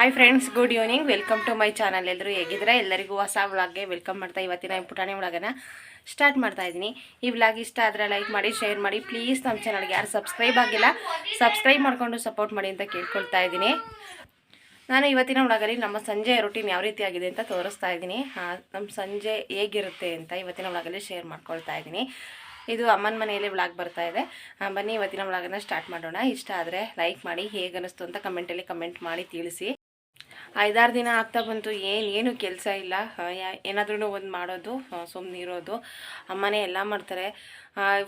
Hi friends good evening welcome to my channel ಎಲ್ಲರೂ ಹೇಗಿದ್ರೆ ಎಲ್ಲರಿಗೂ ಹೊಸ ವ್ಲಾಗ್ಗೆ ವೆಲ್ಕಮ್ ಮಾಡ್ತಾ ಇವತ್ತಿನ ಪುಟಾಣಿ ಒಳಗನ ಸ್ಟಾರ್ಟ್ ಮಾಡ್ತಾ ಇದ್ದೀನಿ. ಈ ವ್ಲಾಗ್ ಇಷ್ಟ ಆದರೆ ಲೈಕ್ ಮಾಡಿ ಶೇರ್ ಮಾಡಿ. ಪ್ಲೀಸ್ ನಮ್ಮ ಚಾನಲ್ಗೆ ಯಾರು ಸಬ್ಸ್ಕ್ರೈಬ್ ಆಗಿಲ್ಲ ಸಬ್ಸ್ಕ್ರೈಬ್ ಮಾಡಿಕೊಂಡು ಸಪೋರ್ಟ್ ಮಾಡಿ ಅಂತ ಕೇಳ್ಕೊಳ್ತಾ ಇದ್ದೀನಿ. ನಾನು ಇವತ್ತಿನ ಒಳಗಲ್ಲಿ ನಮ್ಮ ಸಂಜೆ ರೊಟೀನ್ ಯಾವ ರೀತಿ ಆಗಿದೆ ಅಂತ ತೋರಿಸ್ತಾ ಇದ್ದೀನಿ. ನಮ್ಮ ಸಂಜೆ ಹೇಗಿರುತ್ತೆ ಅಂತ ಇವತ್ತಿನ ಒಳಗಲ್ಲಿ ಶೇರ್ ಮಾಡ್ಕೊಳ್ತಾ ಇದ್ದೀನಿ. ಇದು ಅಮ್ಮನ ಮನೆಯಲ್ಲಿ ವ್ಲಾಗ್ ಬರ್ತಾ ಇದೆ. ಬನ್ನಿ, ಇವತ್ತಿನ ವ್ಲಾಗನ್ನು ಸ್ಟಾರ್ಟ್ ಮಾಡೋಣ. ಇಷ್ಟ ಆದರೆ ಲೈಕ್ ಮಾಡಿ, ಹೇಗೆ ಅನ್ನಿಸ್ತು ಅಂತ ಕಮೆಂಟಲ್ಲಿ ಕಮೆಂಟ್ ಮಾಡಿ ತಿಳಿಸಿ. ಐದಾರು ದಿನ ಆಗ್ತಾ ಬಂತು, ಏನು ಏನು ಕೆಲಸ ಇಲ್ಲ. ಏನಾದ್ರೂ ಒಂದು ಮಾಡೋದು ಸುಮ್ಮನೆ ಇರೋದು ಅಮ್ಮನೇ ಎಲ್ಲ ಮಾಡ್ತಾರೆ.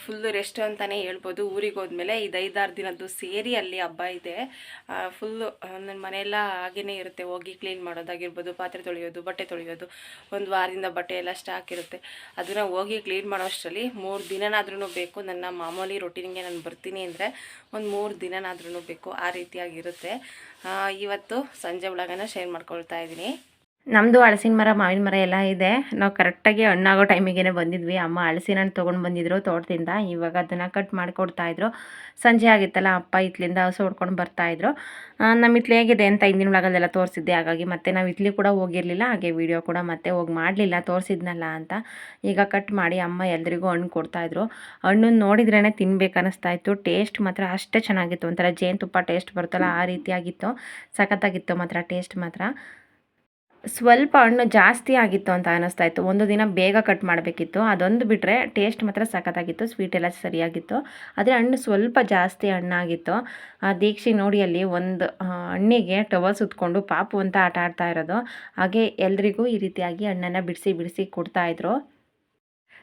ಫುಲ್ಲು ರೆಸ್ಟ್ ಅಂತಲೇ ಹೇಳ್ಬೋದು. ಊರಿಗೆ ಹೋದ್ಮೇಲೆ ಇದು ಐದಾರು ದಿನದ್ದು ಸೇರಿ ಅಲ್ಲಿ ಹಬ್ಬ ಇದೆ. ಫುಲ್ಲು ನನ್ನ ಮನೆಯೆಲ್ಲ ಹಾಗೇ ಇರುತ್ತೆ. ಹೋಗಿ ಕ್ಲೀನ್ ಮಾಡೋದಾಗಿರ್ಬೋದು, ಪಾತ್ರೆ ತೊಳೆಯೋದು, ಬಟ್ಟೆ ತೊಳೆಯೋದು. ಒಂದು ವಾರದಿಂದ ಬಟ್ಟೆ ಎಲ್ಲ ಸ್ಟಾಕ್ ಇರುತ್ತೆ. ಅದನ್ನು ಹೋಗಿ ಕ್ಲೀನ್ ಮಾಡೋ ಅಷ್ಟರಲ್ಲಿ ಮೂರು ದಿನನಾದ್ರೂ ಬೇಕು. ನನ್ನ ಮಾಮೂಲಿ ರೊಟೀನಿಗೆ ನಾನು ಬರ್ತೀನಿ ಅಂದರೆ ಒಂದು ಮೂರು ದಿನನಾದ್ರೂ ಬೇಕು. ಆ ರೀತಿಯಾಗಿರುತ್ತೆ. ಇವತ್ತು ಸಂಜೆ ಒಳಗನ ಶೇರ್ ಮಾಡ್ಕೊಳ್ತಾ ಇದ್ದೀನಿ. ನಮ್ಮದು ಹಲಸಿನ ಮರ, ಮಾವಿನ ಮರ ಎಲ್ಲ ಇದೆ. ನಾವು ಕರೆಕ್ಟಾಗಿ ಹಣ್ಣಾಗೋ ಟೈಮಿಗೆ ಬಂದಿದ್ವಿ. ಅಮ್ಮ ಹಳಸಿನ ಹಣ್ಣು ತೊಗೊಂಡು ಬಂದಿದ್ರು ತೋಟದಿಂದ. ಇವಾಗ ಅದನ್ನು ಕಟ್ ಮಾಡಿಕೊಡ್ತಾಯಿದ್ರು ಸಂಜೆ ಆಗಿತ್ತಲ್ಲ, ಅಪ್ಪ ಇತ್ಲಿಂದ ಹಸು ಹೊಡ್ಕೊಂಡು ಬರ್ತಾಯಿದ್ರು ನಮ್ಮ ಇತ್ಲಿ ಹೇಗಿದೆ ಅಂತ ಹಿಂದಿನ ಒಳಗಲ್ಲೆಲ್ಲ ತೋರಿಸಿದ್ದೆ. ಹಾಗಾಗಿ ಮತ್ತೆ ನಾವು ಇತ್ಲಿ ಕೂಡ ಹೋಗಿರಲಿಲ್ಲ. ಹಾಗೆ ವಿಡಿಯೋ ಕೂಡ ಮತ್ತೆ ಹೋಗಿ ಮಾಡಲಿಲ್ಲ, ತೋರಿಸಿದ್ನಲ್ಲ ಅಂತ. ಈಗ ಕಟ್ ಮಾಡಿ ಅಮ್ಮ ಎಲ್ರಿಗೂ ಹಣ್ಣು ಕೊಡ್ತಾಯಿದ್ರು ಹಣ್ಣು ನೋಡಿದ್ರೇ ತಿನ್ಬೇಕು ಅನ್ನಿಸ್ತಾ ಇತ್ತು. ಟೇಸ್ಟ್ ಮಾತ್ರ ಅಷ್ಟೇ ಚೆನ್ನಾಗಿತ್ತು. ಒಂಥರ ಜೇನುತುಪ್ಪ ಟೇಸ್ಟ್ ಬರುತ್ತಲ್ಲ, ಆ ರೀತಿಯಾಗಿತ್ತು. ಸಖತ್ತಾಗಿತ್ತು ಮಾತ್ರ ಟೇಸ್ಟ್ ಮಾತ್ರ. ಸ್ವಲ್ಪ ಹಣ್ಣು ಜಾಸ್ತಿ ಆಗಿತ್ತು ಅಂತ ಅನ್ನಿಸ್ತಾ ಇತ್ತು. ಒಂದು ದಿನ ಬೇಗ ಕಟ್ ಮಾಡಬೇಕಿತ್ತು. ಅದೊಂದು ಬಿಟ್ಟರೆ ಟೇಸ್ಟ್ ಮಾತ್ರ ಸಖತ್ತಾಗಿತ್ತು. ಸ್ವೀಟ್ ಎಲ್ಲ ಸರಿಯಾಗಿತ್ತು. ಆದರೆ ಹಣ್ಣು ಸ್ವಲ್ಪ ಜಾಸ್ತಿ ಹಣ್ಣಾಗಿತ್ತು. ಆ ದೀಕ್ಷೆ ನೋಡಿ ಅಲ್ಲಿ ಒಂದು ಹಣ್ಣಿಗೆ ಟವಲ್ ಸುತ್ಕೊಂಡು ಪಾಪು ಅಂತ ಆಟ ಆಡ್ತಾ ಇರೋದು. ಹಾಗೆ ಎಲ್ರಿಗೂ ಈ ರೀತಿಯಾಗಿ ಹಣ್ಣನ್ನು ಬಿಡಿಸಿ ಬಿಡಿಸಿ ಕೊಡ್ತಾಯಿದ್ರು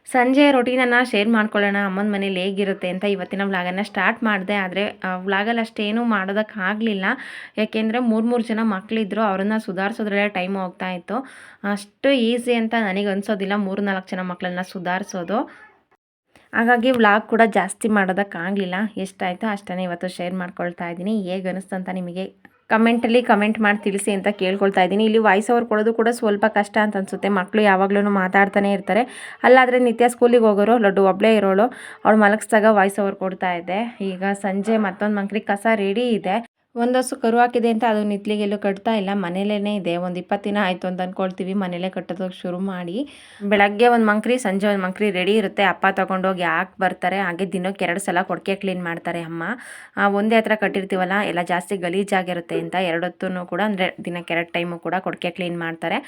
ಸಂಜೆ ರೊಟೀನನ್ನು ಶೇರ್ ಮಾಡ್ಕೊಳ್ಳೋಣ. ಅಮ್ಮನ ಮನೇಲಿ ಹೇಗಿರುತ್ತೆ ಅಂತ ಇವತ್ತಿನ ವ್ಲಾಗನ್ನು ಸ್ಟಾರ್ಟ್ ಮಾಡಿದೆ. ಆದರೆ ವ್ಲಾಗಲ್ಲಿ ಅಷ್ಟೇನೂ ಮಾಡೋದಕ್ಕಾಗಲಿಲ್ಲ ಯಾಕೆಂದರೆ ಮೂರು ಮೂರು ಜನ ಮಕ್ಕಳಿದ್ರು ಅವರನ್ನು ಸುಧಾರಿಸೋದ್ರಲ್ಲೇ ಟೈಮ್ ಹೋಗ್ತಾ ಇತ್ತು. ಅಷ್ಟು ಈಸಿ ಅಂತ ನನಗೆ ಅನಿಸೋದಿಲ್ಲ ಮೂರು, ನಾಲ್ಕು ಜನ ಮಕ್ಕಳನ್ನ ಸುಧಾರಿಸೋದು. ಹಾಗಾಗಿ ವ್ಲಾಗ್ ಕೂಡ ಜಾಸ್ತಿ ಮಾಡೋದಕ್ಕಾಗಲಿಲ್ಲ ಎಷ್ಟಾಯಿತು ಅಷ್ಟೇ ಇವತ್ತು ಶೇರ್ ಮಾಡ್ಕೊಳ್ತಾ ಇದ್ದೀನಿ. ಹೇಗೆ ಅನಿಸ್ತು ಅಂತ ನಿಮಗೆ ಕಮೆಂಟಲ್ಲಿ ಕಮೆಂಟ್ ಮಾಡಿ ತಿಳಿಸಿ ಅಂತ ಕೇಳ್ಕೊಳ್ತಾ ಇದ್ದೀನಿ. ಇಲ್ಲಿ ವಾಯ್ಸ್ ಓವರ್ ಕೊಡೋದು ಕೂಡ ಸ್ವಲ್ಪ ಕಷ್ಟ ಅಂತ ಅನಿಸುತ್ತೆ. ಮಕ್ಕಳು ಯಾವಾಗಲೂ ಮಾತಾಡ್ತಾನೆ ಇರ್ತಾರೆ. ಅಲ್ಲಾದರೆ ನಿತ್ಯ ಸ್ಕೂಲಿಗೆ ಹೋಗೋರು, ಲಡ್ಡು ಒಬ್ಬಳೇ ಇರೋಳು, ಅವಳು ಮಲಗಿಸ್ದಾಗ ವಾಯ್ಸ್ ಓವರ್ ಕೊಡ್ತಾ ಇದ್ದೆ ಈಗ ಸಂಜೆ ಮತ್ತೊಂದು ಮಂಕ್ರಿಗೆ ಕಸ ರೆಡಿ ಇದೆ. ಒಂದು ಹಸು ಕರು ಹಾಕಿದೆ ಅಂತ ಅದು ನಿತ್ಲಿಗೆಲ್ಲೂ ಕಟ್ತಾ ಇಲ್ಲ. ಮನೇಲೇ ಇದೆ. ಒಂದು ಇಪ್ಪತ್ತು ದಿನ ಆಯಿತು ಅಂತ ಅಂದ್ಕೊಳ್ತೀವಿ ಮನೇಲೇ ಕಟ್ಟೋದಕ್ಕೆ ಶುರು ಮಾಡಿ. ಬೆಳಗ್ಗೆ ಒಂದು ಮಂಕ್ರಿ, ಸಂಜೆ ಒಂದು ಮಂಕ್ರಿ ರೆಡಿ ಇರುತ್ತೆ. ಅಪ್ಪ ತೊಗೊಂಡೋಗಿ ಹಾಕಿ ಬರ್ತಾರೆ. ಹಾಗೆ ದಿನಕ್ಕೆ ಎರಡು ಸಲ ಕೊಡಕೆ ಕ್ಲೀನ್ ಮಾಡ್ತಾರೆ ಅಮ್ಮ. ಒಂದೇ ಹತ್ರ ಕಟ್ಟಿರ್ತೀವಲ್ಲ, ಎಲ್ಲ ಜಾಸ್ತಿ ಗಲೀಜಾಗಿರುತ್ತೆ ಅಂತ ಎರಡೊತ್ತೂ ಕೂಡ ಅಂದರೆ ದಿನಕ್ಕೆ ಎರಡು ಟೈಮು ಕೂಡ ಕೊಡಕೆ ಕ್ಲೀನ್ ಮಾಡ್ತಾರೆ.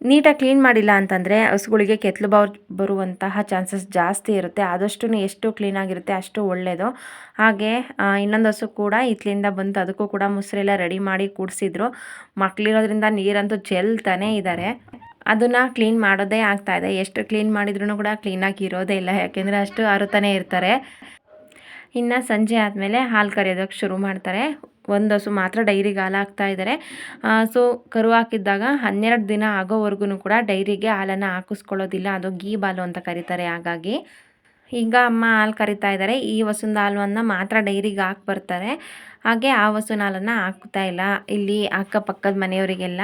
ನೀಟಾಗಿ ಕ್ಲೀನ್ ಮಾಡಿಲ್ಲ ಅಂತಂದರೆ ಹಸುಗಳಿಗೆ ಕೆತ್ತಲು ಬಾವು ಬರುವಂತಹ ಚಾನ್ಸಸ್ ಜಾಸ್ತಿ ಇರುತ್ತೆ. ಆದಷ್ಟು ಎಷ್ಟು ಕ್ಲೀನಾಗಿರುತ್ತೆ ಅಷ್ಟು ಒಳ್ಳೆಯದು ಹಾಗೆ ಇನ್ನೊಂದು ಹಸು ಕೂಡ ಇತ್ಲಿಂದ ಬಂತು. ಅದಕ್ಕೂ ಕೂಡ ಮೊಸರೆಲ್ಲ ರೆಡಿ ಮಾಡಿ ಕೂಡಿಸಿದ್ರು. ಮಕ್ಕಳಿರೋದ್ರಿಂದ ನೀರಂತೂ ಚೆಲ್ತಾನೇ ಇದ್ದಾರೆ ಅದನ್ನು ಕ್ಲೀನ್ ಮಾಡೋದೇ ಆಗ್ತಾ ಇದೆ. ಎಷ್ಟು ಕ್ಲೀನ್ ಮಾಡಿದ್ರೂ ಕೂಡ ಕ್ಲೀನಾಗಿ ಇರೋದೇ ಇಲ್ಲ. ಯಾಕೆಂದರೆ ಅಷ್ಟು ಅರುತಾನೆ ಇರ್ತಾರೆ. ಇನ್ನು ಸಂಜೆ ಆದಮೇಲೆ ಹಾಲು ಕರೆಯೋದಕ್ಕೆ ಶುರು ಮಾಡ್ತಾರೆ. ಒಂದು ಹಸು ಮಾತ್ರ ಡೈರಿಗೆ ಹಾಲು ಹಾಕ್ತಾ ಇದ್ದಾರೆ ಸೊ, ಕರು ಹಾಕಿದ್ದಾಗ ಹನ್ನೆರಡು ದಿನ ಆಗೋವರೆಗೂ ಕೂಡ ಡೈರಿಗೆ ಹಾಲನ್ನು ಹಾಕಿಸ್ಕೊಳ್ಳೋದಿಲ್ಲ. ಅದು ಗೀ ಬಾಲು ಅಂತ ಕರೀತಾರೆ ಹಾಗಾಗಿ. ಈಗ ಅಮ್ಮ ಹಾಲು ಕರಿತಾ ಇದ್ದಾರೆ ಈ ಹಸುವಿನ ಹಾಲನ್ನು ಮಾತ್ರ ಡೈರಿಗೆ ಹಾಕಿ ಬರ್ತಾರೆ. ಹಾಗೆ ಆ ಹಸುವಿನ ಹಾಲನ್ನು ಹಾಕ್ತಾ ಇಲ್ಲ. ಇಲ್ಲಿ ಅಕ್ಕಪಕ್ಕದ ಮನೆಯವರಿಗೆಲ್ಲ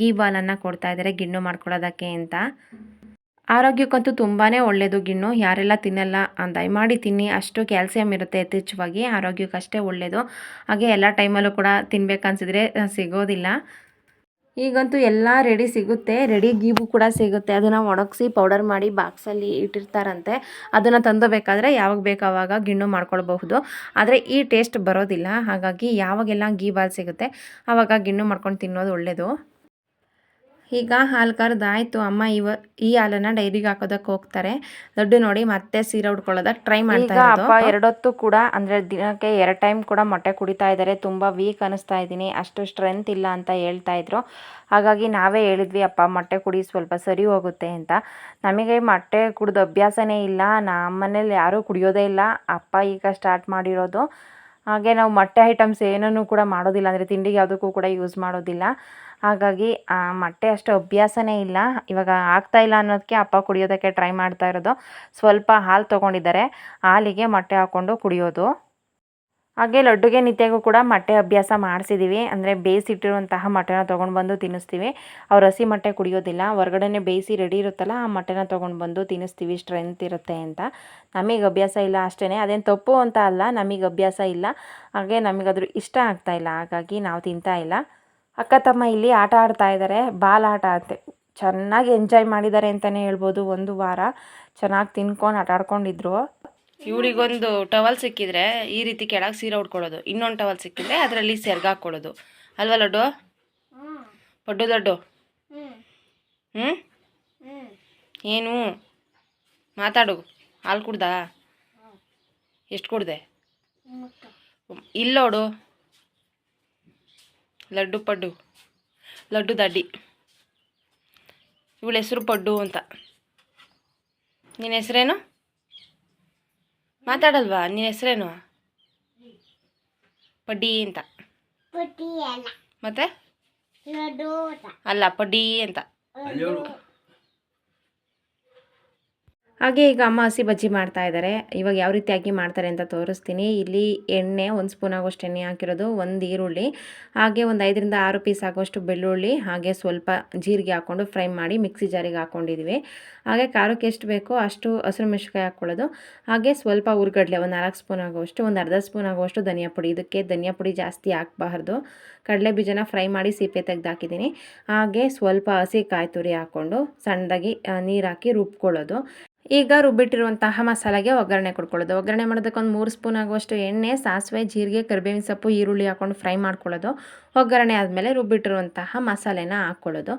ಗೀ ಬಾಲನ್ನು ಕೊಡ್ತಾ ಇದ್ದಾರೆ ಗಿಣ್ಣು ಮಾಡ್ಕೊಳ್ಳೋದಕ್ಕೆ ಅಂತ. ಆರೋಗ್ಯಕ್ಕಂತೂ ತುಂಬಾ ಒಳ್ಳೆಯದು ಗಿಣ್ಣು. ಯಾರೆಲ್ಲ ತಿನ್ನಲ್ಲ ದಯಮಾಡಿ ತಿನ್ನಿ. ಅಷ್ಟು ಕ್ಯಾಲ್ಸಿಯಂ ಇರುತ್ತೆ ಯಥೇಚ್ಛವಾಗಿ. ಆರೋಗ್ಯಕ್ಕಷ್ಟೇ ಒಳ್ಳೆಯದು ಹಾಗೆ ಎಲ್ಲ ಟೈಮಲ್ಲೂ ಕೂಡ ತಿನ್ಬೇಕನ್ಸಿದ್ರೆ ಸಿಗೋದಿಲ್ಲ. ಈಗಂತೂ ಎಲ್ಲ ರೆಡಿ ಸಿಗುತ್ತೆ. ರೆಡಿ ಗೀಬು ಕೂಡ ಸಿಗುತ್ತೆ. ಅದನ್ನು ಒಣಗಿಸಿ ಪೌಡರ್ ಮಾಡಿ ಬಾಕ್ಸಲ್ಲಿ ಇಟ್ಟಿರ್ತಾರಂತೆ. ಅದನ್ನು ತಂದಬೇಕಾದ್ರೆ ಯಾವಾಗ ಬೇಕು ಆವಾಗ ಗಿಣ್ಣು ಮಾಡ್ಕೊಳ್ಬಹುದು. ಆದರೆ ಈ ಟೇಸ್ಟ್ ಬರೋದಿಲ್ಲ. ಹಾಗಾಗಿ ಯಾವಾಗೆಲ್ಲ ಗೀ ಬಾಲ್ ಸಿಗುತ್ತೆ ಆವಾಗ ಗಿಣ್ಣು ಮಾಡ್ಕೊಂಡು ತಿನ್ನೋದು ಒಳ್ಳೆಯದು ಈಗ ಹಾಲು ಕರೆದಾಯ್ತು ಅಮ್ಮ ಇವ ಈ ಹಾಲನ್ನ ಡೈರಿಗೆ ಹಾಕೋದಕ್ಕೆ ಹೋಗ್ತಾರೆ. ದೊಡ್ಡ ನೋಡಿ ಮತ್ತೆ ಸೀರೆ ಉಡ್ಕೊಳ್ಳೋದಕ್ಕೆ ಟ್ರೈ ಮಾಡ್ತಾ ಅಪ್ಪ ಎರಡೊತ್ತು ಕೂಡ ಅಂದರೆ ದಿನಕ್ಕೆ ಎರಡು ಟೈಮ್ ಕೂಡ ಮೊಟ್ಟೆ ಕುಡಿತಾ ಇದ್ದಾರೆ ತುಂಬ ವೀಕ್ ಅನಿಸ್ತಾ ಇದ್ದೀನಿ. ಅಷ್ಟು ಸ್ಟ್ರೆಂತ್ ಇಲ್ಲ ಅಂತ ಹೇಳ್ತಾ ಇದ್ರು. ಹಾಗಾಗಿ ನಾವೇ ಹೇಳಿದ್ವಿ ಅಪ್ಪ ಮೊಟ್ಟೆ ಕುಡಿ ಸ್ವಲ್ಪ ಸರಿ ಹೋಗುತ್ತೆ ಅಂತ. ನಮಗೆ ಮೊಟ್ಟೆ ಕುಡಿದು ಅಭ್ಯಾಸನೇ ಇಲ್ಲ. ನಮ್ಮ ಮನೇಲಿ ಯಾರೂ ಕುಡಿಯೋದೇ ಇಲ್ಲ. ಅಪ್ಪ ಈಗ ಸ್ಟಾರ್ಟ್ ಮಾಡಿರೋದು. ಹಾಗೆ ನಾವು ಮೊಟ್ಟೆ ಐಟಮ್ಸ್ ಏನನ್ನು ಕೂಡ ಮಾಡೋದಿಲ್ಲ, ಅಂದರೆ ತಿಂಡಿಗೆ ಯಾವುದಕ್ಕೂ ಕೂಡ ಯೂಸ್ ಮಾಡೋದಿಲ್ಲ. ಹಾಗಾಗಿ ಮೊಟ್ಟೆ ಅಷ್ಟು ಅಭ್ಯಾಸನೇ ಇಲ್ಲ. ಇವಾಗ ಆಗ್ತಾ ಇಲ್ಲ ಅನ್ನೋದಕ್ಕೆ ಅಪ್ಪ ಕುಡಿಯೋದಕ್ಕೆ ಟ್ರೈ ಮಾಡ್ತಾ ಇರೋದು. ಸ್ವಲ್ಪ ಹಾಲು ತೊಗೊಂಡಿದ್ದಾರೆ. ಹಾಲಿಗೆ ಮೊಟ್ಟೆ ಹಾಕ್ಕೊಂಡು ಕುಡಿಯೋದು. ಹಾಗೆ ಲಡ್ಡುಗೆ ನಿತ್ಯಗೂ ಕೂಡ ಮೊಟ್ಟೆ ಅಭ್ಯಾಸ ಮಾಡಿಸಿದ್ದೀವಿ ಅಂದರೆ ಬೇಯಿಸಿಟ್ಟಿರುವಂತಹ ಮೊಟ್ಟೆನ ತೊಗೊಂಡು ಬಂದು ತಿನ್ನಿಸ್ತೀವಿ. ಅವ್ರು ಹಸಿ ಮೊಟ್ಟೆ ಕುಡಿಯೋದಿಲ್ಲ. ಹೊರಗಡೆನೆ ಬೇಯಿಸಿ ರೆಡಿ ಇರುತ್ತಲ್ಲ, ಆ ಮೊಟ್ಟೆನ ತೊಗೊಂಡು ಬಂದು ತಿನ್ನಿಸ್ತೀವಿ. ಸ್ಟ್ರೆಂತ್ ಇರುತ್ತೆ ಅಂತ. ನಮಗೆ ಅಭ್ಯಾಸ ಇಲ್ಲ ಅಷ್ಟೇ ಅದೇನು ತಪ್ಪು ಅಂತ ಅಲ್ಲ, ನಮಗೆ ಅಭ್ಯಾಸ ಇಲ್ಲ. ಹಾಗೆ ನಮಗದ್ರ ಇಷ್ಟ ಆಗ್ತಾ ಇಲ್ಲ. ಹಾಗಾಗಿ ನಾವು ತಿಂತಾ ಇಲ್ಲ. ಅಕ್ಕ ತಮ್ಮ ಇಲ್ಲಿ ಆಟ ಆಡ್ತಾ ಇದ್ದಾರೆ ಬಾಲ್ ಆಟ ಅಂತೆ. ಚೆನ್ನಾಗಿ ಎಂಜಾಯ್ ಮಾಡಿದ್ದಾರೆ ಅಂತಲೇ ಹೇಳ್ಬೋದು. ಒಂದು ವಾರ ಚೆನ್ನಾಗಿ ತಿನ್ಕೊಂಡು ಆಟ ಆಡ್ಕೊಂಡಿದ್ರು. ಇವಳಿಗೊಂದು ಟವಲ್ ಸಿಕ್ಕಿದ್ರೆ ಈ ರೀತಿ ಕೆಳಗೆ ಸೀರೆ ಉಟ್ಕೊಳ್ಳೋದು, ಇನ್ನೊಂದು ಟವಲ್ ಸಿಕ್ಕಿದ್ರೆ ಅದರಲ್ಲಿ ಸೆರ್ಗ ಹಾಕ್ಕೊಳ್ಳೋದು. ಅಲ್ವಾ ಲಡ್ಡು? ಪಡ್ಡು ಲಡ್ಡು. ಹ್ಞೂ ಏನು? ಮಾತಾಡು. ಹಾಲು ಕುಡ್ದಾ? ಎಷ್ಟು ಕುಡ್ದೆ? ಇಲ್ಲೋಡು. ಲಡ್ಡು ಪಡ್ಡು. ಲಡ್ಡು ದಡ್ಡಿ. ಇವಳ ಹೆಸರು ಪಡ್ಡು ಅಂತ. ನಿನ್ನ ಹೆಸರೇನು? ಮಾತಾಡಲ್ವಾ? ನಿನ್ನ ಹೆಸರೇನು? ಪಡ್ಡಿ ಅಂತ. ಮತ್ತೆ? ಅಲ್ಲ ಪಡ್ಡಿ ಅಂತ. ಹಾಗೆ ಈಗ ಅಮ್ಮ ಹಸಿ ಬಜ್ಜಿ ಮಾಡ್ತಾ ಇದ್ದಾರೆ. ಇವಾಗ ಯಾವ ರೀತಿಯಾಗಿ ಮಾಡ್ತಾರೆ ಅಂತ ತೋರಿಸ್ತೀನಿ. ಇಲ್ಲಿ ಎಣ್ಣೆ, ಒಂದು ಸ್ಪೂನ್ ಆಗೋಷ್ಟು ಎಣ್ಣೆ ಹಾಕಿರೋದು, ಒಂದು ಈರುಳ್ಳಿ, ಹಾಗೆ ಒಂದು ಐದರಿಂದ ಆರು ಪೀಸ್ ಆಗೋಷ್ಟು ಬೆಳ್ಳುಳ್ಳಿ, ಹಾಗೆ ಸ್ವಲ್ಪ ಜೀರಿಗೆ ಹಾಕ್ಕೊಂಡು ಫ್ರೈ ಮಾಡಿ ಮಿಕ್ಸಿ ಜಾರಿಗೆ ಹಾಕ್ಕೊಂಡಿದ್ವಿ ಹಾಗೆ ಖಾರಕ್ಕೆ ಎಷ್ಟು ಬೇಕೋ ಅಷ್ಟು ಹಸಿರು ಮೆಣಸಿನ್ಕಾಯಿ ಹಾಕ್ಕೊಳ್ಳೋದು ಹಾಗೆ ಸ್ವಲ್ಪ ಉರ್ಗಡ್ಲೆ, ಒಂದು ನಾಲ್ಕು ಸ್ಪೂನ್ ಆಗುವಷ್ಟು, ಒಂದು ಅರ್ಧ ಸ್ಪೂನ್ ಆಗುವಷ್ಟು ಧನಿಯಾ ಪುಡಿ. ಇದಕ್ಕೆ ಧನಿಯಾ ಪುಡಿ ಜಾಸ್ತಿ ಹಾಕಬಾರ್ದು. ಕಡಲೆ ಬೀಜನ ಫ್ರೈ ಮಾಡಿ ಸಿಪ್ಪೆ ತೆಗೆದು ಹಾಕಿದ್ದೀನಿ. ಹಾಗೆ ಸ್ವಲ್ಪ ಹಸಿ ಕಾಯಿ ತುರಿ ಹಾಕ್ಕೊಂಡು ಸಣ್ಣದಾಗಿ ನೀರು ಹಾಕಿ ರುಬ್ಕೊಳ್ಳೋದು. ಈಗ ರುಬ್ಬಿಟ್ಟಿರುವಂತಹ ಮಸಾಲೆಗೆ ಒಗ್ಗರಣೆ ಕೊಡ್ಕೊಳ್ಳೋದು. ಒಗ್ಗರಣೆ ಮಾಡೋದಕ್ಕೆ ಒಂದು ಮೂರು ಸ್ಪೂನ್ ಆಗುವಷ್ಟು ಎಣ್ಣೆ, ಸಾಸಿವೆ, ಜೀರಿಗೆ, ಕರಿಬೇವಿನ ಸೊಪ್ಪು, ಈರುಳ್ಳಿ ಹಾಕ್ಕೊಂಡು ಫ್ರೈ ಮಾಡ್ಕೊಳ್ಳೋದು. ಒಗ್ಗರಣೆ ಆದಮೇಲೆ ರುಬ್ಬಿಟ್ಟಿರುವಂತಹ ಮಸಾಲೆನ ಹಾಕ್ಕೊಳ್ಳೋದು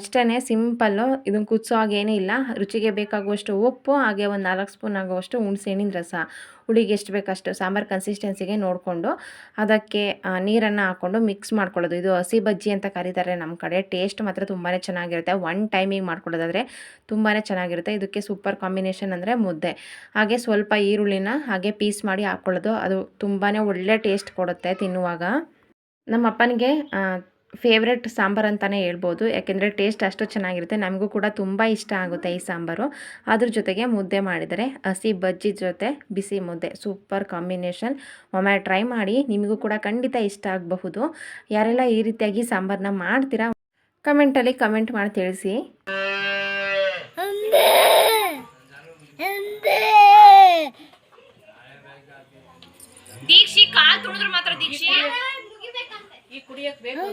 ಇಷ್ಟೇ ಸಿಂಪಲ್ಲು ಇದನ್ನು ಕುದಿಸೋ ಹಾಗೇನೂ ಇಲ್ಲ. ರುಚಿಗೆ ಬೇಕಾಗುವಷ್ಟು ಉಪ್ಪು, ಹಾಗೆ ಒಂದು ನಾಲ್ಕು ಸ್ಪೂನ್ ಆಗುವಷ್ಟು ಹುಣಸೆಹಣ್ಣಿನ ರಸ. ಹುಳಿಗೆ ಎಷ್ಟು ಬೇಕಷ್ಟು ಸಾಂಬಾರು ಕನ್ಸಿಸ್ಟೆನ್ಸಿಗೆ ನೋಡಿಕೊಂಡು ಅದಕ್ಕೆ ನೀರನ್ನು ಹಾಕ್ಕೊಂಡು ಮಿಕ್ಸ್ ಮಾಡ್ಕೊಳ್ಳೋದು. ಇದು ಹಸಿ ಬಜ್ಜಿ ಅಂತ ಕರೀತಾರೆ ನಮ್ಮ ಕಡೆ. ಟೇಸ್ಟ್ ಮಾತ್ರ ತುಂಬಾ ಚೆನ್ನಾಗಿರುತ್ತೆ. ಒನ್ ಟೈಮಿಗೆ ಮಾಡ್ಕೊಳ್ಳೋದಾದರೆ ತುಂಬಾ ಚೆನ್ನಾಗಿರುತ್ತೆ. ಇದಕ್ಕೆ ಸೂಪರ್ ಕಾಂಬಿನೇಷನ್ ಅಂದರೆ ಮುದ್ದೆ. ಹಾಗೆ ಸ್ವಲ್ಪ ಈರುಳ್ಳಿನ ಹಾಗೆ ಪೀಸ್ ಮಾಡಿ ಹಾಕ್ಕೊಳ್ಳೋದು ಅದು ತುಂಬಾ ಒಳ್ಳೆ ಟೇಸ್ಟ್ ಕೊಡುತ್ತೆ ತಿನ್ನುವಾಗ. ನಮ್ಮ ಅಪ್ಪನಿಗೆ ಫೇವ್ರೆಟ್ ಸಾಂಬಾರು ಅಂತಲೇ ಹೇಳ್ಬೋದು. ಯಾಕೆಂದರೆ ಟೇಸ್ಟ್ ಅಷ್ಟು ಚೆನ್ನಾಗಿರುತ್ತೆ. ನಮಗೂ ಕೂಡ ತುಂಬ ಇಷ್ಟ ಆಗುತ್ತೆ ಈ ಸಾಂಬಾರು. ಅದ್ರ ಜೊತೆಗೆ ಮುದ್ದೆ ಮಾಡಿದರೆ ಹಸಿ ಬಜ್ಜಿ ಜೊತೆ ಬಿಸಿ ಮುದ್ದೆ. ಸೂಪರ್ ಕಾಂಬಿನೇಷನ್ ಒಮ್ಮೆ ಟ್ರೈ ಮಾಡಿ ನಿಮಗೂ ಕೂಡ ಖಂಡಿತ ಇಷ್ಟ ಆಗಬಹುದು. ಯಾರೆಲ್ಲ ಈ ರೀತಿಯಾಗಿ ಸಾಂಬಾರನ್ನ ಮಾಡ್ತೀರಾ ಕಮೆಂಟಲ್ಲಿ ಕಮೆಂಟ್ ಮಾಡಿ ತಿಳಿಸಿ. ದೀಕ್ಷಿ ಕಾಲ್ ತುಳಿದ್ರು ಮಾತ್ರ ದೀಕ್ಷಿ. ಈ ಕುಡಿಯಕ್ ಬೇಕು.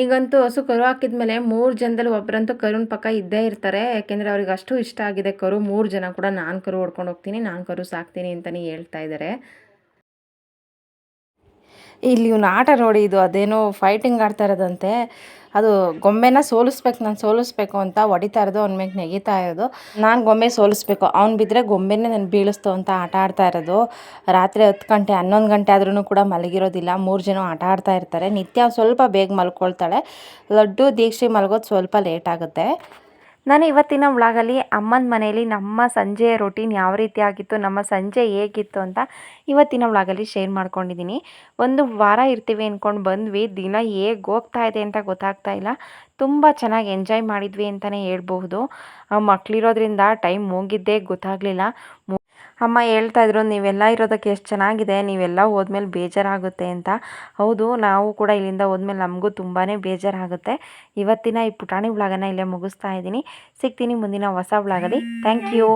ಈಗಂತೂ ಹಸು ಕರು ಹಾಕಿದ್ಮೇಲೆ ಮೂರು ಜನದಲ್ಲಿ ಒಬ್ಬರಂತೂ ಕರುನ ಪಕ್ಕ ಇದ್ದೇ ಇರ್ತಾರೆ. ಯಾಕೆಂದರೆ ಅವ್ರಿಗೆ ಅಷ್ಟು ಇಷ್ಟ ಆಗಿದೆ ಕರು. ಮೂರು ಜನ ಕೂಡ ನಾನು ಕರು ಹೊಡ್ಕೊಂಡು ಹೋಗ್ತೀನಿ ನಾನು ಕರು ಸಾಕ್ತೀನಿ ಅಂತಲೇ ಹೇಳ್ತಾ ಇದ್ದಾರೆ ಇಲ್ಲಿ ಇವ್ನ ಆಟ ನೋಡಿ ಇದು ಅದೇನೋ ಫೈಟಿಂಗ್ ಆಡ್ತಾ ಇರೋದಂತೆ. ಅದು ಗೊಂಬೆನ ಸೋಲಿಸ್ಬೇಕು, ನಾನು ಸೋಲಿಸ್ಬೇಕು ಅಂತ ಹೊಡಿತಾ ಇರೋದು, ಅವ್ನ ಮೇಲೆ ನೆಗಿತಾ ಇರೋದು. ನಾನು ಗೊಂಬೆ ಸೋಲಿಸ್ಬೇಕು. ಅವ್ನು ಬಿದ್ದರೆ ಗೊಂಬೆನೇ ನಾನು ಬೀಳಿಸ್ತು ಅಂತ ಆಟ ಆಡ್ತಾ ಇರೋದು. ರಾತ್ರಿ ಹತ್ತು ಗಂಟೆ, ಹನ್ನೊಂದು ಗಂಟೆ ಆದ್ರೂ ಕೂಡ ಮಲಗಿರೋದಿಲ್ಲ. ಮೂರು ಜನ ಆಟ ಆಡ್ತಾ ಇರ್ತಾರೆ. ನಿತ್ಯ ಸ್ವಲ್ಪ ಬೇಗ ಮಲ್ಕೊಳ್ತಾಳೆ. ಲಡ್ಡು ದೀಕ್ಷೆ ಮಲಗೋದು ಸ್ವಲ್ಪ ಲೇಟ್ ಆಗುತ್ತೆ. ನಾನು ಇವತ್ತಿನ ವ್ಲಾಗಲ್ಲಿ ಅಮ್ಮನ ಮನೆಯಲ್ಲಿ ನಮ್ಮ ಸಂಜೆಯ ರೊಟೀನ್ ಯಾವ ರೀತಿ ಆಗಿತ್ತು, ನಮ್ಮ ಸಂಜೆ ಹೇಗಿತ್ತು ಅಂತ ಇವತ್ತಿನ ವ್ಲಾಗಲ್ಲಿ ಶೇರ್ ಮಾಡ್ಕೊಂಡಿದ್ದೀನಿ. ಒಂದು ವಾರ ಇರ್ತೀವಿ ಅಂದ್ಕೊಂಡು ಬಂದ್ವಿ, ದಿನ ಹೇಗೆ ಹೋಗ್ತಾ ಇದೆ ಅಂತ ಗೊತ್ತಾಗ್ತಾ ಇಲ್ಲ. ತುಂಬ ಚೆನ್ನಾಗಿ ಎಂಜಾಯ್ ಮಾಡಿದ್ವಿ ಅಂತಲೇ ಹೇಳ್ಬಹುದು. ಮಕ್ಕಳಿರೋದ್ರಿಂದ ಟೈಮ್ ಹೋಗಿದ್ದೇ ಗೊತ್ತಾಗಲಿಲ್ಲ. ಅಮ್ಮ ಹೇಳ್ತಾ ಇದ್ರು, ನೀವೆಲ್ಲ ಇರೋದಕ್ಕೆ ಎಷ್ಟು ಚೆನ್ನಾಗಿದೆ, ನೀವೆಲ್ಲ ಹೋದ್ಮೇಲೆ ಬೇಜಾರಾಗುತ್ತೆ ಅಂತ. ಹೌದು, ನಾವು ಕೂಡ ಇಲ್ಲಿಂದ ಹೋದ್ಮೇಲೆ ನಮಗೂ ತುಂಬಾ ಬೇಜಾರಾಗುತ್ತೆ. ಇವತ್ತಿನ ಈ ಪುಟಾಣಿ ಬ್ಲಾಗನ್ನು ಇಲ್ಲೇ ಮುಗಿಸ್ತಾ ಇದ್ದೀನಿ. ಸಿಗ್ತೀನಿ ಮುಂದಿನ ಹೊಸ ಬ್ಲಾಗಲ್ಲಿ ಥ್ಯಾಂಕ್ ಯು